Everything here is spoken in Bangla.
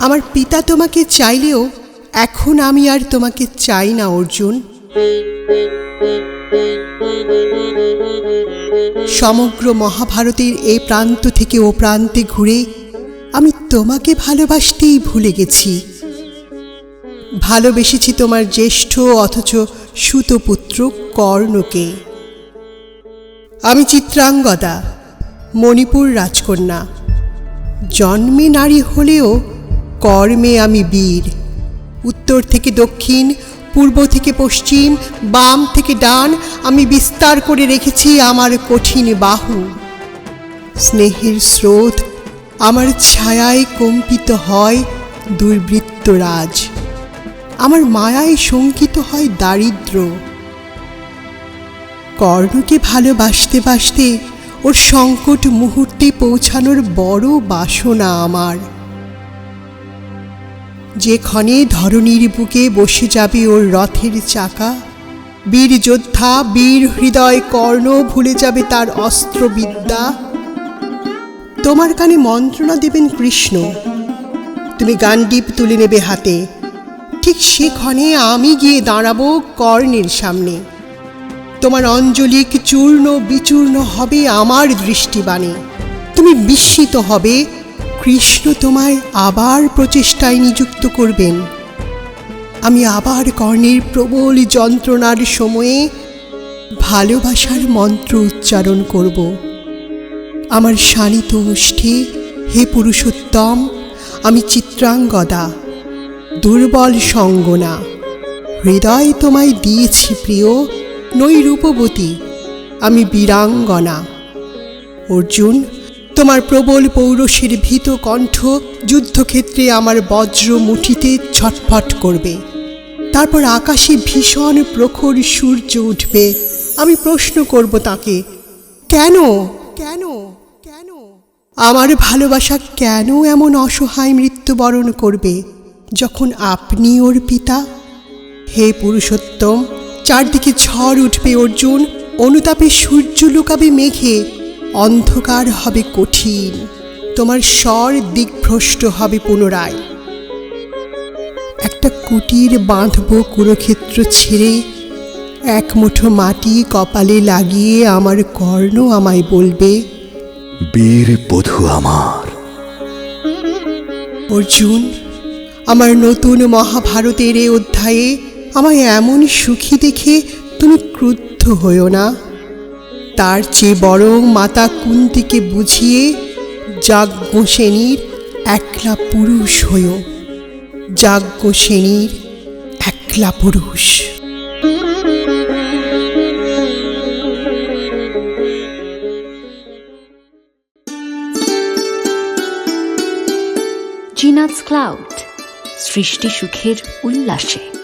আমার পিতা তোমাকে চাইলেও এখন আমি আর তোমাকে চাই না, অর্জুন। সমগ্র মহাভারতের এ প্রান্ত থেকে ও প্রান্তে ঘুরে আমি তোমাকে ভালোবাসতেই ভুলে গেছি। ভালোবেসেছি তোমার জ্যেষ্ঠ অথচ সুতপুত্র কর্ণকে। আমি চিত্রাঙ্গদা, মণিপুর রাজকন্যা। জন্মে নারী হলেও কর্মে আমি বীর। উত্তর থেকে দক্ষিণ, পূর্ব থেকে পশ্চিম, বাম থেকে ডান, আমি বিস্তার করে রেখেছি আমার কঠিন বাহু। স্নেহের স্রোত আমার ছায়ায় কম্পিত হয় দুর্বৃত্তরাজ আমার মায়ায় শঙ্কিত হয় দারিদ্র। কর্ণকে ভালোবাসতে বাসতে ওর সংকট মুহূর্তে পৌঁছানোর বড় বাসনা আমার। যে ক্ষণে ধরণীর বুকে বসে যাবে ওর রথের চাকা। বীর যোদ্ধা, বীর হৃদয় কর্ণ ভুলে যাবে তার অস্ত্রবিদ্যা তোমার কানে মন্ত্রণা দেবেন কৃষ্ণ। তুমি গান্ডীপ তুলে নেবে হাতে। ঠিক সে ক্ষণে আমি গিয়ে দাঁড়াবো কর্ণের সামনে। তোমার অঞ্জলিক চূর্ণ বিচূর্ণ হবে আমার দৃষ্টিবাণে। তুমি বিস্মিত হবে কৃষ্ণ তোমায় আবার প্রচেষ্টায় নিযুক্ত করবেন। আমি আবার কর্ণের প্রবল যন্ত্রণার সময়ে ভালোবাসার মন্ত্র উচ্চারণ করব। আমার শানিত মুষ্টি হে পুরুষোত্তম, আমি চিত্রাঙ্গদা, দুর্বল সঙ্গনা। হৃদয় তোমায় দিয়েছি প্রিয় নই রূপবতী আমি বীরাঙ্গনা। অর্জুন তোমার প্রবল পৌরসের ভীত কণ্ঠ যুদ্ধক্ষেত্রে আমার বজ্র মুঠিতে ছটফট করবে। তারপর আকাশে ভীষণ প্রখর সূর্য উঠবে। আমি প্রশ্ন করব তাকে, কেন? কেন? কেন? আমার ভালোবাসা কেন এমন অসহায় মৃত্যুবরণ করবে যখন আপনি ওর পিতা? হে পুরুষোত্তম, চারদিকে ঝড় উঠবে অর্জুন, অনুতাপে সূর্য লুকাবে মেঘে। অন্ধকার হবে কঠিন তোমার স্বর দিকভ্রষ্ট হবে পুনরায়। একটা কুটির বাঁধব কুরুক্ষেত্র ছেড়ে এক মুঠো মাটি কপালে লাগিয়ে আমার কর্ণ আমায় বলবে বীর বধূ আমার। অর্জুন আমার নতুন মহাভারতের এ অধ্যায়ে আমায় এমন সুখী দেখে তুমি ক্রুদ্ধ হইও না। তার চেয়ে বরং মাতা কুন্তিকে বুঝিয়ে যাজ্ঞ শ্রেণির একলা পুরুষ হয়েও যাজ্ঞ শ্রেণির একলা পুরুষ। জিনাৎস ক্লাউড, সৃষ্টি সুখের উল্লাসে।